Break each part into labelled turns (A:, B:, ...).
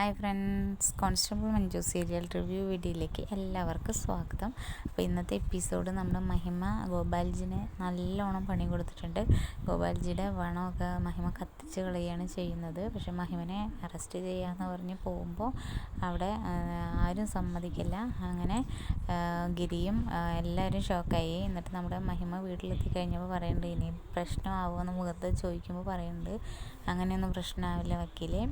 A: Hi friends constable Manju serial review വീഡിയോയിലേക്ക് എല്ലാവർക്കും സ്വാഗതം. അപ്പോൾ ഇന്നത്തെ എപ്പിസോഡ് നമ്മുടെ മഹിമ ഗോപാൽജിനെ നല്ലോണം പണി കൊടുത്തിട്ടുണ്ട്. ഗോപാൽജിയുടെ വണമൊക്കെ മഹിമ കത്തിച്ച് കളയുകയാണ് ചെയ്യുന്നത്. പക്ഷേ മഹിമനെ അറസ്റ്റ് ചെയ്യാമെന്ന് പറഞ്ഞ് പോകുമ്പോൾ അവിടെ ആരും സമ്മതിക്കില്ല. അങ്ങനെ ഗിരിയും എല്ലാവരും ഷോക്കായി എന്നിട്ട് നമ്മുടെ മഹിമ വീട്ടിലെത്തി കഴിഞ്ഞപ്പോൾ പറയുന്നുണ്ട് ഇനി പ്രശ്നമാവുമെന്ന് മുഖത്ത് ചോദിക്കുമ്പോൾ പറയുന്നുണ്ട് അങ്ങനെയൊന്നും പ്രശ്നമാവില്ല വക്കീലേ.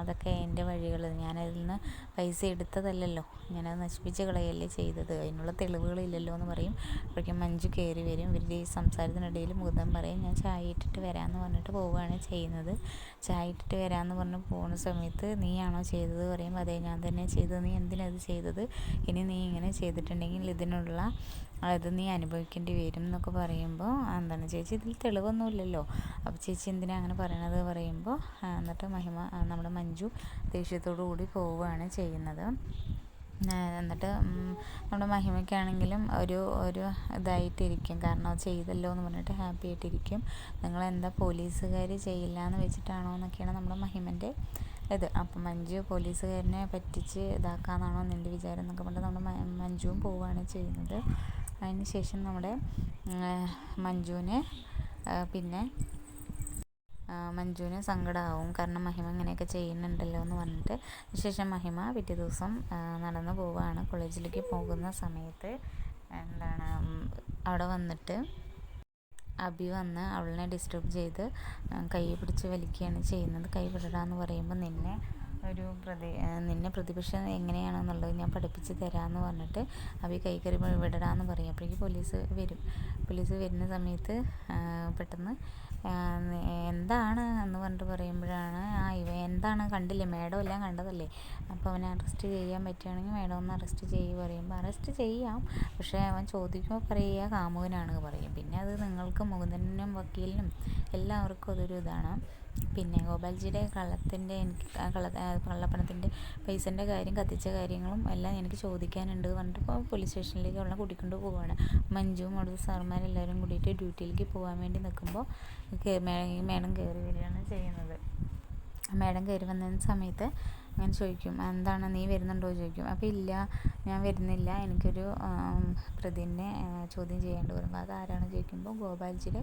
A: അതൊക്കെ എന്റെ വഴികൾ ഞാനതിൽ നിന്ന് പൈസ എടുത്തതല്ലല്ലോ. ഞാനത് നശിപ്പിച്ച് കളയല്ലേ ചെയ്തത്. അതിനുള്ള തെളിവുകളില്ലല്ലോ എന്ന് പറയും. അപ്പോഴേക്കും മഞ്ജു കയറി വരും. ഇവരുടെ ഈ സംസാരത്തിനിടയിൽ മുഖം പറയും ഞാൻ ചായ ഇട്ടിട്ട് വരാമെന്ന് പറഞ്ഞിട്ട് പോവുകയാണ് ചെയ്യുന്നത്. ചായ ഇട്ടിട്ട് വരാമെന്ന് പറഞ്ഞ് പോകുന്ന സമയത്ത് നീയാണോ ചെയ്തത്? പറയുമ്പോൾ അതെ ഞാൻ തന്നെ ചെയ്തത്. നീ എന്തിനത് ചെയ്തത്? ഇനി നീ ഇങ്ങനെ ചെയ്തിട്ടുണ്ടെങ്കിൽ ഇതിനുള്ള അത് നീ അനുഭവിക്കേണ്ടി വരും എന്നൊക്കെ പറയുമ്പോൾ എന്താണ് ചേച്ചി ഇതിൽ തെളിവൊന്നുമില്ലല്ലോ. അപ്പോൾ ചേച്ചി എന്തിനാ അങ്ങനെ പറയണത്? പറയുമ്പോൾ എന്നിട്ട് മഹിമ നമ്മുടെ മഞ്ജു ദേഷ്യത്തോടു കൂടി പോവുകയാണ് ചെയ്യുന്നത്. എന്നിട്ട് നമ്മുടെ മഹിമയ്ക്കാണെങ്കിലും ഒരു ഒരു ഇതായിട്ടിരിക്കും. കാരണം അത് ചെയ്തല്ലോ എന്ന് പറഞ്ഞിട്ട് ഹാപ്പി ആയിട്ടിരിക്കും. നിങ്ങളെന്താ പോലീസുകാർ ചെയ്യില്ല എന്ന് വെച്ചിട്ടാണോ എന്നൊക്കെയാണ് നമ്മുടെ മഹിമന്റെ ഇത്. അപ്പം മഞ്ജു പോലീസുകാരനെ പറ്റിച്ച് ഇതാക്കാന്നാണോ നിന്റെ വിചാരം എന്നൊക്കെ പറഞ്ഞിട്ട് നമ്മുടെ മഞ്ജുവും പോവുകയാണ് ചെയ്യുന്നത്. അതിന് ശേഷം നമ്മുടെ മഞ്ജുവിനെ പിന്നെ മഞ്ജുവിന് സങ്കടമാവും കാരണം മഹിമ ഇങ്ങനെയൊക്കെ ചെയ്യുന്നുണ്ടല്ലോ എന്ന് പറഞ്ഞിട്ട് ശേഷം മഹിമ പിറ്റേ ദിവസം നടന്നു പോവുകയാണ്. കോളേജിലേക്ക് പോകുന്ന സമയത്ത് എന്താണ് അവിടെ വന്നിട്ട് അബി വന്ന് അവളിനെ ഡിസ്റ്റർബ് ചെയ്ത് കൈ പിടിച്ച് വലിക്കുകയാണ് ചെയ്യുന്നത്. കൈ വിടടാന്ന് പറയുമ്പോൾ നിന്നെ ഒരു പ്രതി നിന്നെ പ്രതിപക്ഷം എങ്ങനെയാണെന്നുള്ളത് ഞാൻ പഠിപ്പിച്ച് തരാമെന്ന് പറഞ്ഞിട്ട് അബി കൈ കയറി വിടടാന്ന് പറയും. അപ്പോഴേക്ക് പോലീസ് വരും. പോലീസ് വരുന്ന സമയത്ത് പെട്ടെന്ന് എന്താണ് എന്ന് പറഞ്ഞിട്ട് പറയുമ്പോഴാണ് ആ ഇവ എന്താണ് കണ്ടില്ലേ മേഡം എല്ലാം കണ്ടതല്ലേ? അപ്പോൾ അവനെ അറസ്റ്റ് ചെയ്യാൻ പറ്റുകയാണെങ്കിൽ മേഡം ഒന്ന് അറസ്റ്റ് ചെയ്യുക പറയുമ്പോൾ അറസ്റ്റ് ചെയ്യാം പക്ഷേ അവൻ ചോദിക്കുമ്പോൾ പറയുക കാമുകനാണ് പറയും. പിന്നെ അത് നിങ്ങൾക്ക് മുകുന്ദനും വക്കീലിനും എല്ലാവർക്കും അതൊരു ഇതാണ്. പിന്നെ ഗോപാൽജിയുടെ കള്ളത്തിന്റെ എനിക്ക് കള്ള കള്ളപ്പണത്തിന്റെ പൈസന്റെ കാര്യം കത്തിച്ച കാര്യങ്ങളും എല്ലാം എനിക്ക് ചോദിക്കാനുണ്ട് പറഞ്ഞിട്ട് ഇപ്പോൾ പോലീസ് സ്റ്റേഷനിലേക്ക് അവളെ കൂട്ടിക്കൊണ്ട് പോവുകയാണ് മഞ്ജുവും അവിടുത്തെ സാർമാരെല്ലാവരും കൂടിയിട്ട് ഡ്യൂട്ടിയിലേക്ക് പോകാൻ വേണ്ടി നിൽക്കുമ്പോൾ മേഡം കയറി വരികയാണ് ചെയ്യുന്നത്. മേഡം കയറി വന്ന സമയത്ത് ഞാൻ ചോദിക്കും എന്താണ് നീ വരുന്നുണ്ടോ? ചോദിക്കും. അപ്പോൾ ഇല്ല ഞാൻ വരുന്നില്ല. എനിക്കൊരു പ്രതിനെ ചോദ്യം ചെയ്യേണ്ടി വരും. അത് ആരാണ് ചോദിക്കുമ്പോൾ ഗോപാൽജിയുടെ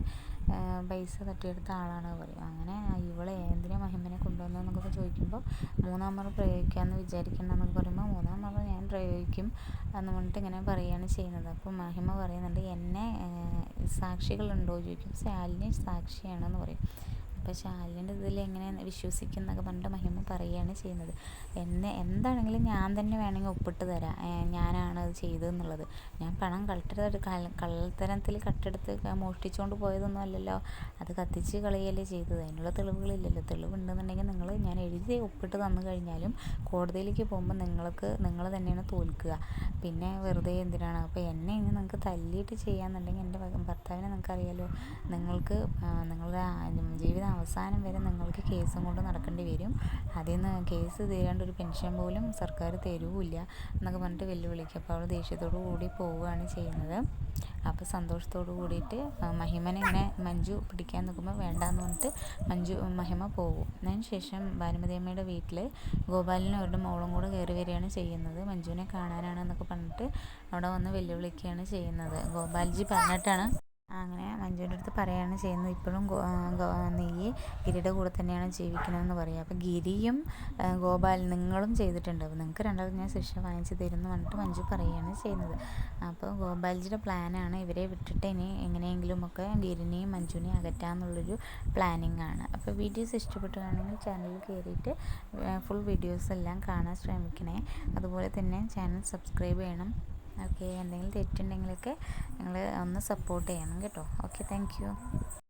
A: പൈസ തട്ടിയെടുത്ത ആളാണ് പറയും അങ്ങനെ ഇവളെ എന്തിനാ മഹിമനെ കൊണ്ടുവന്നതെന്നൊക്കെ ചോദിക്കുമ്പോൾ മൂന്നാം മുറ പ്രയോഗിക്കാമെന്ന് വിചാരിക്കണമെന്നൊക്കെ പറയുമ്പോൾ മൂന്നാം മുറ ഞാൻ പ്രയോഗിക്കും എന്ന് പറഞ്ഞിട്ട് ഇങ്ങനെ പറയുകയാണ് ചെയ്യുന്നത്. അപ്പോൾ മഹിമ പറയുന്നുണ്ട് എന്നെ സാക്ഷികളുണ്ടോ? ചോദിക്കും. ശാലിനി സാക്ഷിയാണെന്ന് പറയും. അപ്പോൾ ശാലിന്റെ ഇതിൽ എങ്ങനെ വിശ്വസിക്കുന്നൊക്കെ പറഞ്ഞിട്ട് മഹിമ പറയുകയാണ് ചെയ്യുന്നത്. എന്നെ എന്താണെങ്കിലും ഞാൻ തന്നെ വേണമെങ്കിൽ ഒപ്പിട്ട് തരാം. ഞാനാണ് അത് ചെയ്തതെന്നുള്ളത്. ഞാൻ പണം കട്ടെടുത്ത് കള്ളത്തരത്തിൽ കട്ടെടുത്ത് മോഷ്ടിച്ചുകൊണ്ട് പോയതൊന്നും അല്ലല്ലോ. അത് കത്തിച്ച് കളയല്ലേ ചെയ്തത്. അതിനുള്ള തെളിവുകളില്ലല്ലോ. തെളിവുണ്ടെന്നുണ്ടെങ്കിൽ നിങ്ങൾ ഞാൻ എഴുതി ഒപ്പിട്ട് തന്നു കഴിഞ്ഞാലും കോടതിയിലേക്ക് പോകുമ്പോൾ നിങ്ങൾക്ക് നിങ്ങൾ തന്നെയാണ് തോൽക്കുക. പിന്നെ വെറുതെ എന്തിനാണ്? അപ്പോൾ എന്നെ ഇനി നിങ്ങൾക്ക് തല്ലിയിട്ട് ചെയ്യാന്നുണ്ടെങ്കിൽ എന്റെ ഭർത്താവിനെ നിങ്ങൾക്കറിയാലോ. നിങ്ങൾക്ക് നിങ്ങളുടെ ജീവിതം അവസാനം വരെ നിങ്ങൾക്ക് കേസും കൊണ്ട് നടക്കേണ്ടി വരും. അതിൽ നിന്ന് കേസ് തീരാണ്ട് ഒരു പെൻഷൻ പോലും സർക്കാർ തരുമില്ല എന്നൊക്കെ പറഞ്ഞിട്ട് വെല്ലുവിളിക്കും. അപ്പോൾ അവൾ ദേഷ്യത്തോടു കൂടി പോവുകയാണ് ചെയ്യുന്നത്. അപ്പോൾ സന്തോഷത്തോടു കൂടിയിട്ട് മഹിമനെ ഇങ്ങനെ മഞ്ജു പിടിക്കാൻ നിൽക്കുമ്പോൾ വേണ്ടാന്ന് പറഞ്ഞിട്ട് മഞ്ജു മഹിമ പോകും. അതിന് ശേഷം ഭാനുമതി അമ്മയുടെ വീട്ടിൽ ഗോപാലിനും അവരുടെ മോളും കൂടെ കയറി വരികയാണ് ചെയ്യുന്നത്. മഞ്ജുവിനെ കാണാനാണ് എന്നൊക്കെ പറഞ്ഞിട്ട് അവിടെ വന്ന് വെല്ലുവിളിക്കുകയാണ് ചെയ്യുന്നത്. ഗോപാൽജി പറഞ്ഞിട്ടാണ് അങ്ങനെ മഞ്ജുവിന്റെ അടുത്ത് പറയുകയാണ് ചെയ്യുന്നത്. ഇപ്പോഴും നീ ഗിരിയുടെ കൂടെ തന്നെയാണ് ജീവിക്കണമെന്ന് പറയുക. അപ്പോൾ ഗിരിയും ഗോപാൽ നിങ്ങളും ചെയ്തിട്ടുണ്ട്. അപ്പോൾ നിങ്ങൾക്ക് രണ്ടാമത് ഞാൻ ശിക്ഷ വാങ്ങിച്ച് തരുമെന്ന് പറഞ്ഞിട്ട് മഞ്ജു പറയുകയാണ് ചെയ്യുന്നത്. അപ്പോൾ ഗോപാൽജിയുടെ പ്ലാനാണ് ഇവരെ വിട്ടിട്ട് ഇനി എങ്ങനെയെങ്കിലും ഒക്കെ ഗിരിനെയും മഞ്ജുവിനെയും അകറ്റാമെന്നുള്ളൊരു പ്ലാനിങ് ആണ് അപ്പോൾ വീഡിയോസ് ഇഷ്ടപ്പെട്ടുകയാണെങ്കിൽ ചാനലിൽ കയറിയിട്ട് ഫുൾ വീഡിയോസ് എല്ലാം കാണാൻ ശ്രമിക്കണേ. അതുപോലെ തന്നെ ചാനൽ സബ്സ്ക്രൈബ് ചെയ്യണം. ഓക്കെ എന്തെങ്കിലും തെറ്റുണ്ടെങ്കിലൊക്കെ നിങ്ങൾ ഒന്ന് സപ്പോർട്ട് ചെയ്യണം കേട്ടോ. Okay thank